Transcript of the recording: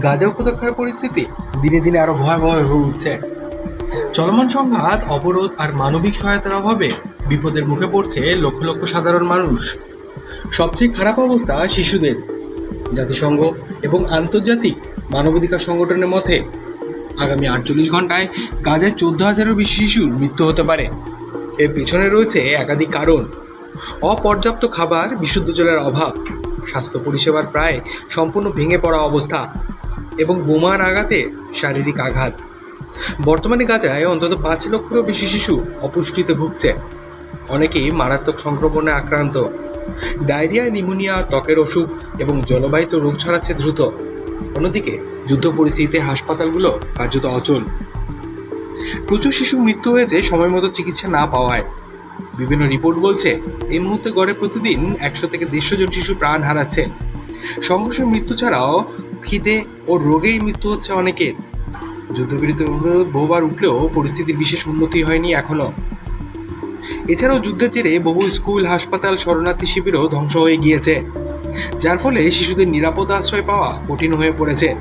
গাজা উপত্যকার পরিস্থিতি দিনে দিনে আরও ভয়াবহ হয়ে উঠছে। চলমান সংঘাত, অবরোধ আর মানবিক সহায়তার অভাবে বিপদের মুখে পড়ছে লক্ষ লক্ষ সাধারণ মানুষ। সবচেয়ে খারাপ অবস্থা শিশুদের। জাতিসংঘ এবং আন্তর্জাতিক মানবাধিকার সংগঠনের মতে, আগামী আটচল্লিশ ঘন্টায় গাজায় চোদ্দ হাজারেরও বেশি শিশুর মৃত্যু হতে পারে। এর পিছনে রয়েছে একাধিক কারণ। অপর্যাপ্ত খাবার, বিশুদ্ধ জলের অভাব, স্বাস্থ্য পরিষেবার প্রায় সম্পূর্ণ ভেঙে পড়া অবস্থা এবং বোমার আঘাতে শারীরিক আঘাত। বর্তমানে গাজায় অন্তত পাঁচ লক্ষেরও বেশি শিশু অপুষ্টিতে ভুগছে। অনেকেই মারাত্মক সংক্রমণে আক্রান্ত। ডায়রিয়া নিউমোনিয়া ত্বকের অসুখ এবং জলবাহিত রোগ ছড়াচ্ছে দ্রুত। অন্যদিকে যুদ্ধ পরিস্থিতিতে হাসপাতালগুলো কার্যত অচল। প্রচুর শিশু মৃত্যু হয়েছে সময় মতো চিকিৎসা না পাওয়ায়। বিভিন্ন রিপোর্ট বলছে, এই মুহূর্তে গড়ে প্রতিদিন একশো থেকে দেড়শো জন শিশু প্রাণ হারাচ্ছে। সংঘর্ষের মৃত্যু ছাড়াও খিদে ও রোগেই মৃত্যু হচ্ছে অনেকের। যুদ্ধবিরতির অনুরোধ বহুবার উঠলেও পরিস্থিতির বিশেষ উন্নতি হয়নি এখনও। এছাড়াও যুদ্ধের জেরে বহু স্কুল, হাসপাতাল, শরণার্থী শিবিরও ধ্বংস হয়ে গিয়েছে। যার ফলে শিশুদের নিরাপদ আশ্রয় পাওয়া কঠিন হয়ে পড়েছে।